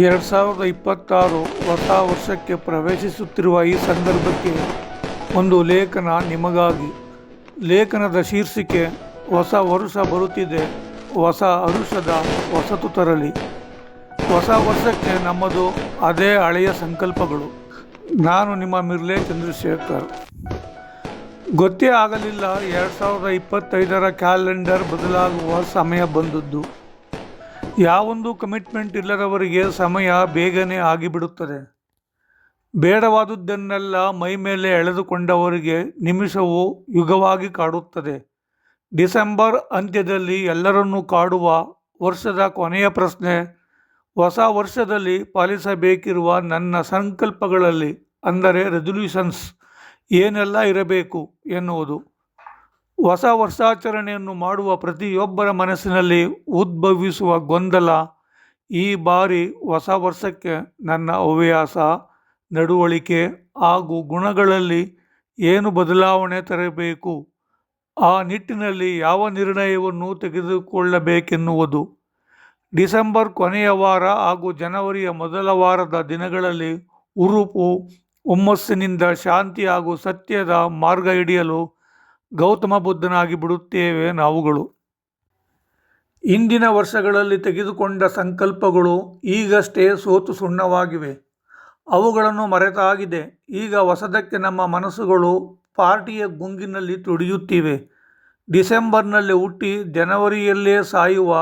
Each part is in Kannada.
ಎರಡು ಸಾವಿರದ ಇಪ್ಪತ್ತಾರು ಹೊಸ ವರ್ಷಕ್ಕೆ ಪ್ರವೇಶಿಸುತ್ತಿರುವ ಈ ಸಂದರ್ಭಕ್ಕೆ ಒಂದು ಲೇಖನ ನಿಮಗಾಗಿ. ಲೇಖನದ ಶೀರ್ಷಿಕೆ, ಹೊಸ ವರುಷ ಬರುತ್ತಿದೆ, ಹೊಸ ಅರುಷದ ಹೊಸತು ತರಲಿ. ಹೊಸ ವರ್ಷಕ್ಕೆ ನಮ್ಮದು ಅದೇ ಹಳೆಯ ಸಂಕಲ್ಪಗಳು. ನಾನು ನಿಮ್ಮ ಮಿರ್ಲೆ ಚಂದ್ರಶೇಖರ್. ಗೊತ್ತೇ ಆಗಲಿಲ್ಲ, ಎರಡು ಸಾವಿರದ ಇಪ್ಪತ್ತೈದರ ಕ್ಯಾಲೆಂಡರ್ ಬದಲಾಗುವ ಸಮಯ ಬಂದದ್ದು. ಯಾವೊಂದು ಕಮಿಟ್ಮೆಂಟ್ ಇಲ್ಲದವರಿಗೆ ಸಮಯ ಬೇಗನೆ ಆಗಿಬಿಡುತ್ತದೆ. ಬೇಡವಾದುದನ್ನೆಲ್ಲ ಮೈ ಮೇಲೆ ಎಳೆದುಕೊಂಡವರಿಗೆ ನಿಮಿಷವು ಯುಗವಾಗಿ ಕಾಡುತ್ತದೆ. ಡಿಸೆಂಬರ್ ಅಂತ್ಯದಲ್ಲಿ ಎಲ್ಲರನ್ನೂ ಕಾಡುವ ವರ್ಷದ ಕೊನೆಯ ಪ್ರಶ್ನೆ, ಹೊಸ ವರ್ಷದಲ್ಲಿ ಪಾಲಿಸಬೇಕಿರುವ ನನ್ನ ಸಂಕಲ್ಪಗಳಲ್ಲಿ, ಅಂದರೆ ರೆಸೊಲ್ಯೂಷನ್ಸ್ ಏನೆಲ್ಲ ಇರಬೇಕು ಎನ್ನುವುದು. ಹೊಸ ವರ್ಷಾಚರಣೆಯನ್ನು ಮಾಡುವ ಪ್ರತಿಯೊಬ್ಬರ ಮನಸ್ಸಿನಲ್ಲಿ ಉದ್ಭವಿಸುವ ಗೊಂದಲ ಈ ಬಾರಿ ಹೊಸ ವರ್ಷಕ್ಕೆ ನನ್ನ ಹವ್ಯಾಸ, ನಡವಳಿಕೆ ಹಾಗೂ ಗುಣಗಳಲ್ಲಿ ಏನು ಬದಲಾವಣೆ ತರಬೇಕು, ಆ ನಿಟ್ಟಿನಲ್ಲಿ ಯಾವ ನಿರ್ಣಯವನ್ನು ತೆಗೆದುಕೊಳ್ಳಬೇಕೆನ್ನುವುದು. ಡಿಸೆಂಬರ್ ಕೊನೆಯ ವಾರ ಹಾಗೂ ಜನವರಿಯ ಮೊದಲ ವಾರದ ದಿನಗಳಲ್ಲಿ ಉರುಪು ಹುಮ್ಮಸ್ಸಿನಿಂದ ಶಾಂತಿ ಹಾಗೂ ಸತ್ಯದ ಮಾರ್ಗ ಹಿಡಿಯಲು ಗೌತಮ ಬುದ್ಧನಾಗಿ ಬಿಡುತ್ತೇವೆ ನಾವುಗಳು. ಇಂದಿನ ವರ್ಷಗಳಲ್ಲಿ ತೆಗೆದುಕೊಂಡ ಸಂಕಲ್ಪಗಳು ಈಗಷ್ಟೇ ಸೋತು ಸುಣ್ಣವಾಗಿವೆ. ಅವುಗಳನ್ನು ಮರೆತಾಗಿದೆ. ಈಗ ಹೊಸದಕ್ಕೆ ನಮ್ಮ ಮನಸ್ಸುಗಳು ಪಾರ್ಟಿಯ ಗುಂಗಿನಲ್ಲಿ ತುಡಿಯುತ್ತಿವೆ. ಡಿಸೆಂಬರ್ನಲ್ಲಿ ಹುಟ್ಟಿ ಜನವರಿಯಲ್ಲೇ ಸಾಯುವ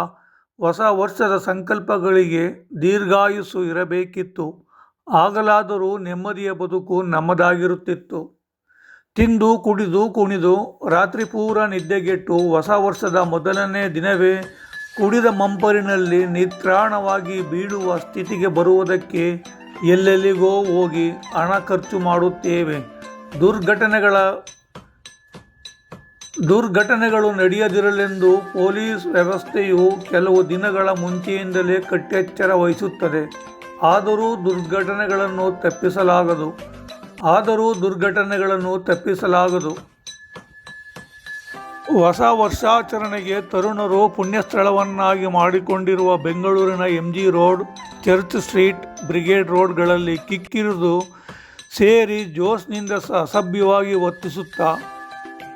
ಹೊಸ ವರ್ಷದ ಸಂಕಲ್ಪಗಳಿಗೆ ದೀರ್ಘಾಯುಸ್ಸು ಇರಬೇಕಿತ್ತು. ಆಗಲಾದರೂ ನೆಮ್ಮದಿಯ ಬದುಕು ನಮ್ಮದಾಗಿರುತ್ತಿತ್ತು. ತಿಂದು, ಕುಡಿದು, ಕುಣಿದು, ರಾತ್ರಿ ಪೂರ ನಿದ್ದೆಗೆಟ್ಟು ಹೊಸ ವರ್ಷದ ಮೊದಲನೇ ದಿನವೇ ಕುಡಿದ ಮಂಪರಿನಲ್ಲಿ ನಿತ್ರಾಣವಾಗಿ ಬೀಳುವ ಸ್ಥಿತಿಗೆ ಬರುವುದಕ್ಕೆ ಎಲ್ಲೆಲ್ಲಿಗೋ ಹೋಗಿ ಹಣ ಖರ್ಚು ಮಾಡುತ್ತೇವೆ. ದುರ್ಘಟನೆಗಳ, ದುರ್ಘಟನೆಗಳು ನಡೆಯದಿರಲೆಂದು ಪೊಲೀಸ್ ವ್ಯವಸ್ಥೆಯು ಕೆಲವು ದಿನಗಳ ಮುಂಚೆಯಿಂದಲೇ ಕಟ್ಟೆಚ್ಚರ ವಹಿಸುತ್ತದೆ. ಆದರೂ ದುರ್ಘಟನೆಗಳನ್ನು ತಪ್ಪಿಸಲಾಗದು. ಆದರೂ ದುರ್ಘಟನೆಗಳನ್ನು ತಪ್ಪಿಸಲಾಗದು. ಹೊಸ ವರ್ಷಾಚರಣೆಗೆ ತರುಣರು ಪುಣ್ಯಸ್ಥಳವನ್ನಾಗಿ ಮಾಡಿಕೊಂಡಿರುವ ಬೆಂಗಳೂರಿನ M G road, church street, Brigade ರೋಡ್ಗಳಲ್ಲಿ ಕಿಕ್ಕಿರಿದು ಸೇರಿ ಜೋಶ್ನಿಂದ ಅಸಭ್ಯವಾಗಿ ವರ್ತಿಸುತ್ತಾ,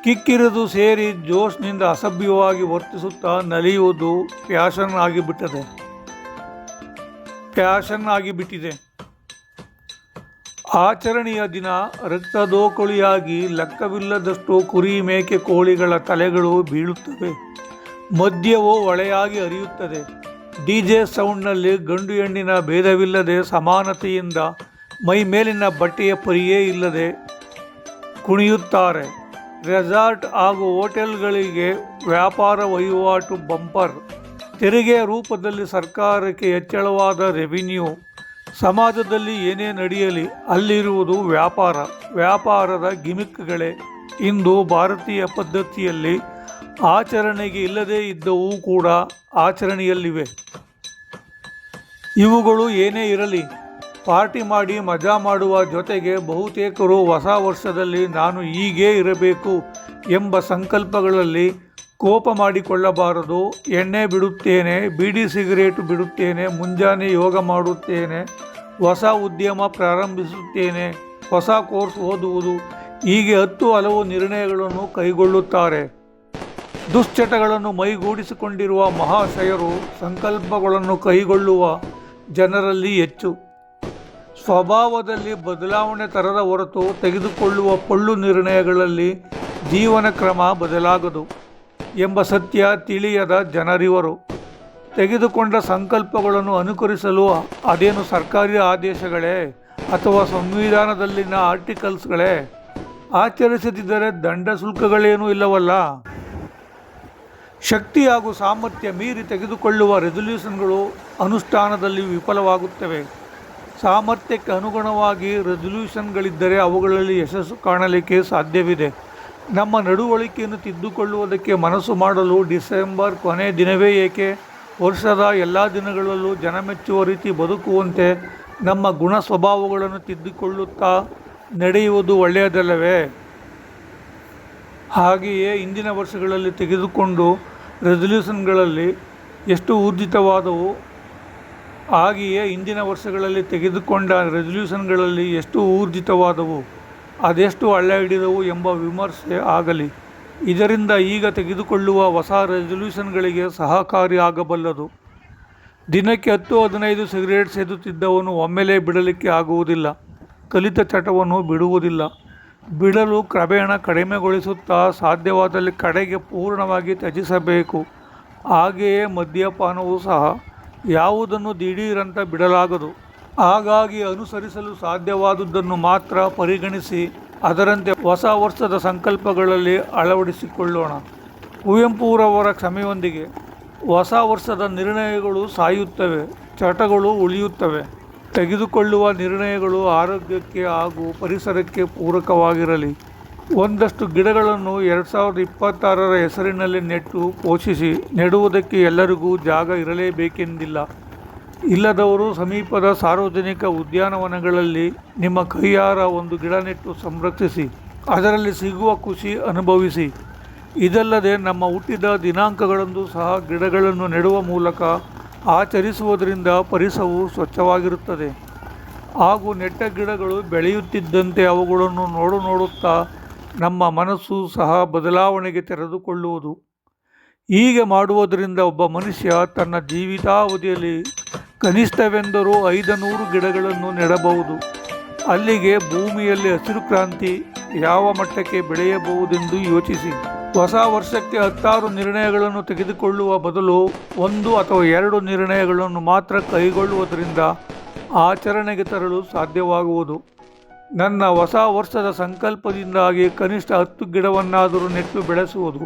ಕಿಕ್ಕಿರಿದು ಸೇರಿ ಜೋಶ್ನಿಂದ ಅಸಭ್ಯವಾಗಿ ವರ್ತಿಸುತ್ತಾ ನಲಿಯುವುದು ಫ್ಯಾಷನ್ ಆಗಿಬಿಟ್ಟದೆ. ಫ್ಯಾಷನ್ ಆಗಿಬಿಟ್ಟಿದೆ. ಆಚರಣೆಯ ದಿನ ರಕ್ತದೋಕುಳಿಯಾಗಿ ಲೆಕ್ಕವಿಲ್ಲದಷ್ಟು ಕುರಿ ಮೇಕೆ ಕೋಳಿಗಳ ತಲೆಗಳು ಬೀಳುತ್ತವೆ. ಮದ್ಯವು ಒಳೆಯಾಗಿ ಹರಿಯುತ್ತದೆ. ಡಿ ಜೆ ಸೌಂಡ್ನಲ್ಲಿ ಗಂಡು ಹೆಣ್ಣಿನ ಭೇದವಿಲ್ಲದೆ ಸಮಾನತೆಯಿಂದ ಮೈ ಮೇಲಿನ ಬಟ್ಟೆಯ ಪರಿಯೇ ಇಲ್ಲದೆ ಕುಣಿಯುತ್ತಾರೆ. ರೆಸಾರ್ಟ್ ಹಾಗೂ ಹೋಟೆಲ್ಗಳಿಗೆ ವ್ಯಾಪಾರ ವಹಿವಾಟು ಬಂಪರ್. ತೆರಿಗೆ ರೂಪದಲ್ಲಿ ಸರ್ಕಾರಕ್ಕೆ ಹೆಚ್ಚಳವಾದ ರೆವಿನ್ಯೂ ಸಮಾಜದಲ್ಲಿ ಏನೇ ನಡೆಯಲಿ, ಅಲ್ಲಿರುವುದು ವ್ಯಾಪಾರ. ವ್ಯಾಪಾರದ ಗಿಮಿಕ್ಗಳೇ. ಇಂದು ಭಾರತೀಯ ಪದ್ಧತಿಯಲ್ಲಿ ಆಚರಣೆಗೆ ಇಲ್ಲದೇ ಇದ್ದವೂ ಕೂಡ ಆಚರಣೆಯಲ್ಲಿವೆ. ಇವುಗಳು ಏನೇ ಇರಲಿ, ಪಾರ್ಟಿ ಮಾಡಿ ಮಜಾ ಮಾಡುವ ಜೊತೆಗೆ ಬಹುತೇಕರು ಹೊಸ ವರ್ಷದಲ್ಲಿ ನಾನು ಹೀಗೇ ಇರಬೇಕು ಎಂಬ ಸಂಕಲ್ಪಗಳಲ್ಲಿ ಕೋಪ ಮಾಡಿಕೊಳ್ಳಬಾರದು, ಎಣ್ಣೆ ಬಿಡುತ್ತೇನೆ, ಬೀಡಿ ಸಿಗರೇಟ್ ಬಿಡುತ್ತೇನೆ, ಮುಂಜಾನೆ ಯೋಗ ಮಾಡುತ್ತೇನೆ, ಹೊಸ ಉದ್ಯಮ ಪ್ರಾರಂಭಿಸುತ್ತೇನೆ, ಹೊಸ ಕೋರ್ಸ್ ಓದುವುದು, ಹೀಗೆ ಹತ್ತು ಹಲವು ನಿರ್ಣಯಗಳನ್ನು ಕೈಗೊಳ್ಳುತ್ತಾರೆ. ದುಶ್ಚಟಗಳನ್ನು ಮೈಗೂಡಿಸಿಕೊಂಡಿರುವ ಮಹಾಶಯರು ಸಂಕಲ್ಪಗಳನ್ನು ಕೈಗೊಳ್ಳುವ ಜನರಲ್ಲಿ ಹೆಚ್ಚು. ಸ್ವಭಾವದಲ್ಲಿ ಬದಲಾವಣೆ ತರದ ಹೊರತು ತೆಗೆದುಕೊಳ್ಳುವ ಪೊಳ್ಳು ನಿರ್ಣಯಗಳಲ್ಲಿ ಜೀವನ ಕ್ರಮ ಬದಲಾಗದು. ಎಂಬ ಸತ್ಯ ತಿಳಿಯದ ಜನರಿವರು. ತೆಗೆದುಕೊಂಡ ಸಂಕಲ್ಪಗಳನ್ನು ಅನುಕರಿಸಲು ಅದೇನು ಸರ್ಕಾರಿ ಆದೇಶಗಳೇ ಅಥವಾ ಸಂವಿಧಾನದಲ್ಲಿನ ಆರ್ಟಿಕಲ್ಸ್ಗಳೇ? ಆಚರಿಸದಿದ್ದರೆ ದಂಡ ಶುಲ್ಕಗಳೇನೂ ಇಲ್ಲವಲ್ಲ? ಶಕ್ತಿ ಹಾಗೂ ಸಾಮರ್ಥ್ಯ ಮೀರಿ ತೆಗೆದುಕೊಳ್ಳುವ ರೆಸೊಲ್ಯೂಷನ್ಗಳು ಅನುಷ್ಠಾನದಲ್ಲಿ ವಿಫಲವಾಗುತ್ತವೆ. ಸಾಮರ್ಥ್ಯಕ್ಕೆ ಅನುಗುಣವಾಗಿ ರೆಸೊಲ್ಯೂಷನ್ಗಳಿದ್ದರೆ ಅವುಗಳಲ್ಲಿ ಯಶಸ್ಸು ಕಾಣಲಿಕ್ಕೆ ಸಾಧ್ಯವಿದೆ. ನಮ್ಮ ನಡವಳಿಕೆಯನ್ನು ತಿದ್ದುಕೊಳ್ಳುವುದಕ್ಕೆ ಮನಸ್ಸು ಮಾಡಲು ಡಿಸೆಂಬರ್ ಕೊನೆ ದಿನವೇ ಏಕೆ? ವರ್ಷದ ಎಲ್ಲ ದಿನಗಳಲ್ಲೂ ಜನ ಮೆಚ್ಚುವ ರೀತಿ ಬದುಕುವಂತೆ ನಮ್ಮ ಗುಣ ಸ್ವಭಾವಗಳನ್ನು ತಿದ್ದುಕೊಳ್ಳುತ್ತಾ ನಡೆಯುವುದು ಒಳ್ಳೆಯದಲ್ಲವೇ? ಹಾಗೆಯೇ ಇಂದಿನ ವರ್ಷಗಳಲ್ಲಿ ತೆಗೆದುಕೊಂಡು ರೆಸಲ್ಯೂಷನ್ಗಳಲ್ಲಿ ಎಷ್ಟು ಊರ್ಜಿತವಾದವು, ಹಾಗೆಯೇ ಇಂದಿನ ವರ್ಷಗಳಲ್ಲಿ ತೆಗೆದುಕೊಂಡ ರೆಸಲ್ಯೂಷನ್ಗಳಲ್ಲಿ ಎಷ್ಟು ಊರ್ಜಿತವಾದವು? ಅದೆಷ್ಟು ಹಳ್ಳ ಹಿಡಿದವು ಎಂಬ ವಿಮರ್ಶೆ ಆಗಲಿ. ಇದರಿಂದ ಈಗ ತೆಗೆದುಕೊಳ್ಳುವ ಹೊಸ ರೆಸಲ್ಯೂಷನ್ಗಳಿಗೆ ಸಹಕಾರಿಯಾಗಬಲ್ಲದು ದಿನಕ್ಕೆ ಹತ್ತು, ಹದಿನೈದು ಸಿಗರೇಟ್ ಸೇದುತ್ತಿದ್ದವನು ಒಮ್ಮೆಲೇ ಬಿಡಲಿಕ್ಕೆ ಆಗುವುದಿಲ್ಲ. ಕಲಿತ ಚಟವನ್ನು ಬಿಡುವುದಿಲ್ಲ. ಬಿಡಲು ಕ್ರಮೇಣ ಕಡಿಮೆಗೊಳಿಸುತ್ತಾ ಸಾಧ್ಯವಾದಲ್ಲಿ ಕಡೆಗೆ ಪೂರ್ಣವಾಗಿ ತ್ಯಜಿಸಬೇಕು. ಹಾಗೆಯೇ ಮದ್ಯಪಾನವೂ ಸಹ. ಯಾವುದನ್ನು ದಿಢೀರಂತ ಬಿಡಲಾಗದು. ಹಾಗಾಗಿ ಅನುಸರಿಸಲು ಸಾಧ್ಯವಾದುದನ್ನು ಮಾತ್ರ ಪರಿಗಣಿಸಿ ಅದರಂತೆ ಹೊಸ ವರ್ಷದ ಸಂಕಲ್ಪಗಳಲ್ಲಿ ಅಳವಡಿಸಿಕೊಳ್ಳೋಣ. ಕುವೆಂಪುರವರ ಕ್ಷಮೆಯೊಂದಿಗೆ, ಹೊಸ ವರ್ಷದ ನಿರ್ಣಯಗಳು ಸಾಯುತ್ತವೆ, ಚಟಗಳು ಉಳಿಯುತ್ತವೆ. ತೆಗೆದುಕೊಳ್ಳುವ ನಿರ್ಣಯಗಳು ಆರೋಗ್ಯಕ್ಕೆ ಹಾಗೂ ಪರಿಸರಕ್ಕೆ ಪೂರಕವಾಗಿರಲಿ. ಒಂದಷ್ಟು ಗಿಡಗಳನ್ನು ಎರಡು ಸಾವಿರದ ಇಪ್ಪತ್ತಾರರ ಹೆಸರಿನಲ್ಲಿ ನೆಟ್ಟು ಪೋಷಿಸಿ, ನೆಡುವುದಕ್ಕೆ ಎಲ್ಲರಿಗೂ ಜಾಗ ಇರಲೇಬೇಕೆಂದಿಲ್ಲ. ಇಲ್ಲದವರು ಸಮೀಪದ ಸಾರ್ವಜನಿಕ ಉದ್ಯಾನವನಗಳಲ್ಲಿ ನಿಮ್ಮ ಕೈಯಾರ ಒಂದು ಗಿಡ ನೆಟ್ಟು ಸಂರಕ್ಷಿಸಿ, ಅದರಲ್ಲಿ ಸಿಗುವ ಖುಷಿ ಅನುಭವಿಸಿ. ಇದಲ್ಲದೆ ನಮ್ಮ ಹುಟ್ಟಿದ ದಿನಾಂಕಗಳಂದು ಸಹ ಗಿಡಗಳನ್ನು ನೆಡುವ ಮೂಲಕ ಆಚರಿಸುವುದರಿಂದ ಪರಿಸರವು ಸ್ವಚ್ಛವಾಗಿರುತ್ತದೆ. ಹಾಗೂ ನೆಟ್ಟ ಗಿಡಗಳು ಬೆಳೆಯುತ್ತಿದ್ದಂತೆ ಅವುಗಳನ್ನು ನೋಡು ನೋಡುತ್ತಾ ನಮ್ಮ ಮನಸ್ಸು ಸಹ ಬದಲಾವಣೆಗೆ ತೆರೆದುಕೊಳ್ಳುವುದು. ಹೀಗೆ ಮಾಡುವುದರಿಂದ ಒಬ್ಬ ಮನುಷ್ಯ ತನ್ನ ಜೀವಿತಾವಧಿಯಲ್ಲಿ ಕನಿಷ್ಠವೆಂದರೂ ಐದನೂರು ಗಿಡಗಳನ್ನು ನೆಡಬಹುದು. ಅಲ್ಲಿಗೆ ಭೂಮಿಯಲ್ಲಿ ಹಸಿರು ಕ್ರಾಂತಿ ಯಾವ ಮಟ್ಟಕ್ಕೆ ಬೆಳೆಯಬಹುದೆಂದು ಯೋಚಿಸಿ. ಹೊಸ ವರ್ಷಕ್ಕೆ ಹತ್ತಾರು ನಿರ್ಣಯಗಳನ್ನು ತೆಗೆದುಕೊಳ್ಳುವ ಬದಲು ಒಂದು ಅಥವಾ ಎರಡು ನಿರ್ಣಯಗಳನ್ನು ಮಾತ್ರ ಕೈಗೊಳ್ಳುವುದರಿಂದ ಆಚರಣೆಗೆ ತರಲು ಸಾಧ್ಯವಾಗುವುದು. ನನ್ನ ಹೊಸ ವರ್ಷದ ಸಂಕಲ್ಪದಿಂದಾಗಿ ಕನಿಷ್ಠ ಹತ್ತು ಗಿಡವನ್ನಾದರೂ ನೆಟ್ಟು ಬೆಳೆಸುವುದು.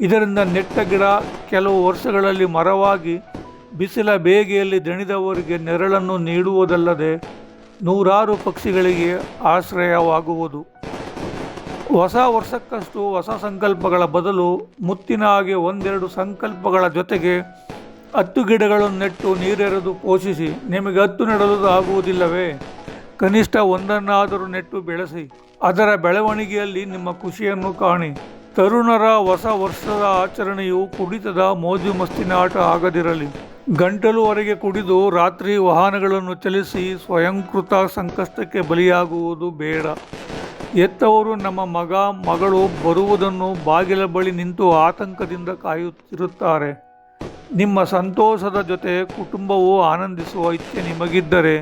ಇದರಿಂದ ನೆಟ್ಟ ಗಿಡ ಕೆಲವು ವರ್ಷಗಳಲ್ಲಿ ಮರವಾಗಿ ಬಿಸಿಲ ಬೇಗೆಯಲ್ಲಿ ದಣಿದವರಿಗೆ ನೆರಳನ್ನು ನೀಡುವುದಲ್ಲದೆ ನೂರಾರು ಪಕ್ಷಿಗಳಿಗೆ ಆಶ್ರಯವಾಗುವುದು. ಹೊಸ ವರ್ಷಕ್ಕಷ್ಟು ಹೊಸ ಸಂಕಲ್ಪಗಳ ಬದಲು ಮುತ್ತಿನ ಹಾಗೆ ಒಂದೆರಡು ಸಂಕಲ್ಪಗಳ ಜೊತೆಗೆ ಹತ್ತು ಗಿಡಗಳನ್ನು ನೆಟ್ಟು ನೀರೆರೆದು ಪೋಷಿಸಿ, ನಿಮಗೆ ಹತ್ತು ನೆಡಲು ಆಗುವುದಿಲ್ಲವೇ? ಕನಿಷ್ಠ ಒಂದನ್ನಾದರೂ ನೆಟ್ಟು ಬೆಳೆಸಿ. ಅದರ ಬೆಳವಣಿಗೆಯಲ್ಲಿ ನಿಮ್ಮ ಖುಷಿಯನ್ನು ಕಾಣಿ. ತರುಣರ ಹೊಸ ವರ್ಷದ ಆಚರಣೆಯು ಕುಡಿತದ ಮೋಜು ಮಸ್ತಿನ ಆಟ ಆಗದಿರಲಿ. ಗಂಟಲುವರೆಗೆ ಕುಡಿದು ರಾತ್ರಿ ವಾಹನಗಳನ್ನು ಚಲಿಸಿ ಸ್ವಯಂಕೃತ ಸಂಕಷ್ಟಕ್ಕೆ ಬಲಿಯಾಗುವುದು ಬೇಡ. ಎತ್ತವರು ನಮ್ಮ ಮಗ, ಮಗಳು ಬರುವುದನ್ನು ಬಾಗಿಲ ಬಳಿ ನಿಂತು ಆತಂಕದಿಂದ ಕಾಯುತ್ತಿರುತ್ತಾರೆ. ನಿಮ್ಮ ಸಂತೋಷದ ಜೊತೆ ಕುಟುಂಬವು ಆನಂದಿಸುವ ಇಚ್ಛೆ ನಿಮಗಿದ್ದರೆ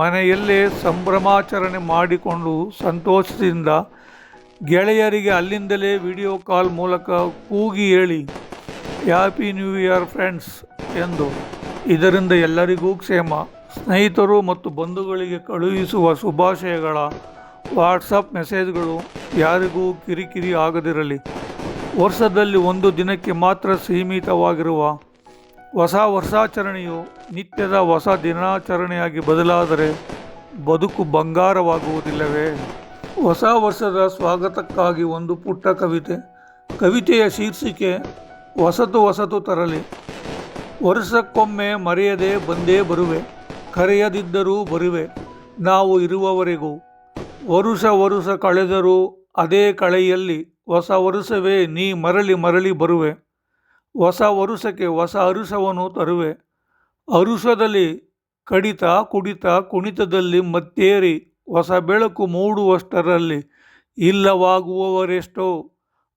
ಮನೆಯಲ್ಲೇ ಸಂಭ್ರಮಾಚರಣೆ ಮಾಡಿಕೊಂಡು ಸಂತೋಷದಿಂದ ಗೆಳೆಯರಿಗೆ ಅಲ್ಲಿಂದಲೇ ವಿಡಿಯೋ ಕಾಲ್ ಮೂಲಕ ಕೂಗಿ ಹೇಳಿ ಹ್ಯಾಪಿ ನ್ಯೂ ಇಯರ್ ಫ್ರೆಂಡ್ಸ್ ಎಂದು. ಇದರಿಂದ ಎಲ್ಲರಿಗೂ ಕ್ಷೇಮ. ಸ್ನೇಹಿತರು ಮತ್ತು ಬಂಧುಗಳಿಗೆ ಕಳುಹಿಸುವ ಶುಭಾಶಯಗಳ ವಾಟ್ಸಪ್ ಮೆಸೇಜ್ಗಳು ಯಾರಿಗೂ ಕಿರಿಕಿರಿ ಆಗದಿರಲಿ. ವರ್ಷದಲ್ಲಿ ಒಂದು ದಿನಕ್ಕೆ ಮಾತ್ರ ಸೀಮಿತವಾಗಿರುವ ಹೊಸ ವರ್ಷಾಚರಣೆಯು ನಿತ್ಯದ ಹೊಸ ದಿನಾಚರಣೆಯಾಗಿ ಬದಲಾದರೆ ಬದುಕು ಬಂಗಾರವಾಗುವುದಿಲ್ಲವೇ? ಹೊಸ ವರ್ಷದ ಸ್ವಾಗತಕ್ಕಾಗಿ ಒಂದು ಪುಟ್ಟ ಕವಿತೆ. ಕವಿತೆಯ ಶೀರ್ಷಿಕೆ ಹೊಸತು ಹೊಸತು ತರಲಿ. ವರ್ಷಕ್ಕೊಮ್ಮೆ ಮರೆಯದೆ ಬಂದೇ ಬರುವೆ. ಕರೆಯದಿದ್ದರೂ ಬರುವೆ. ನಾವು ಇರುವವರೆಗೂ. ವರುಷ ವರುಷ ಕಳೆದರೂ ಅದೇ ಕಳೆಯಲ್ಲಿ ಹೊಸ ವರುಷವೇ ನೀ ಮರಳಿ ಮರಳಿ ಬರುವೆ. ಹೊಸ ವರುಷಕ್ಕೆ ಹೊಸ ಅರುಷವನ್ನು ತರುವೆ. ಅರುಷದಲ್ಲಿ ಕಡಿತ ಕುಡಿತ ಕುಣಿತದಲ್ಲಿ ಮತ್ತೇರಿ ಹೊಸ ಬೆಳಕು ಮೂಡುವಷ್ಟರಲ್ಲಿ ಇಲ್ಲವಾಗುವವರೆಷ್ಟೋ.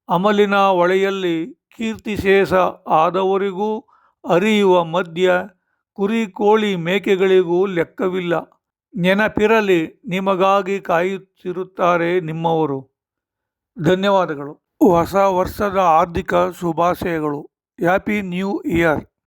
ಅಮಲಿನ ಹೊಳೆಯಲ್ಲಿ ಕೀರ್ತಿಶೇಷ ಆದವರಿಗೂ ಅರಿಯುವ ಮಧ್ಯ ಕುರಿ ಕೋಳಿ ಮೇಕೆಗಳಿಗೂ ಲೆಕ್ಕವಿಲ್ಲ. ನೆನಪಿರಲಿ, ನಿಮಗಾಗಿ ಕಾಯುತ್ತಿರುತ್ತಾರೆ ನಿಮ್ಮವರು. ಧನ್ಯವಾದಗಳು. ಹೊಸ ವರ್ಷದ ಆರ್ಥಿಕ ಶುಭಾಶಯಗಳು. Happy new year.